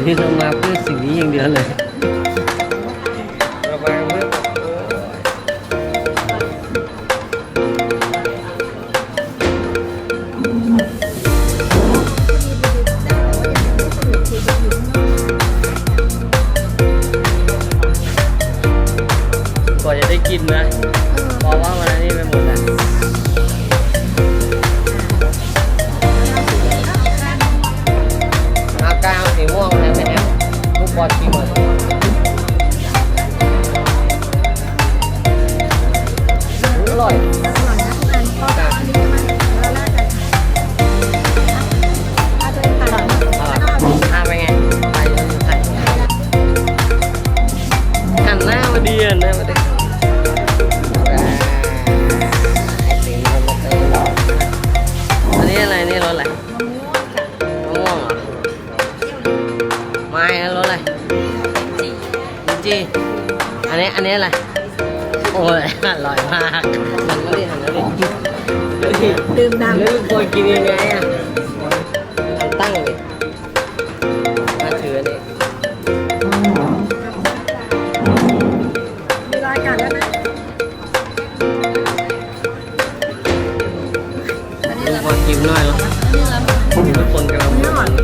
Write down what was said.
วันนี้เรามาเพื่อสิ่งนี้อย่างเดียวเลยเรามาเพื่อก่อนจะได้กินนะเพราะว่ามันอันนี่ไปหมดแล้ว ลูกบอลชิมหมดอร่อยอร่อยนะทุกอันก็อันนี้ใช่ไมแล้วแรกกันอาจจะเป็นผัดอร่อยอะเป็นไง ไปใส่หันหน้ามาดีหันหน้ามาดี ลิ้นจี่อันนี้อันนี้อะไร โอ้ยอร่อยมากหันมาดิหันมาดิเลยดื่มด่ำแล้วควรกินยังไงอะตั้งดิมาถืออันนี้มีรายการแล้วนะอันนี้ลูแหกละควรกินหน่อยเหรออันนี้แหละทุกคนกำลัง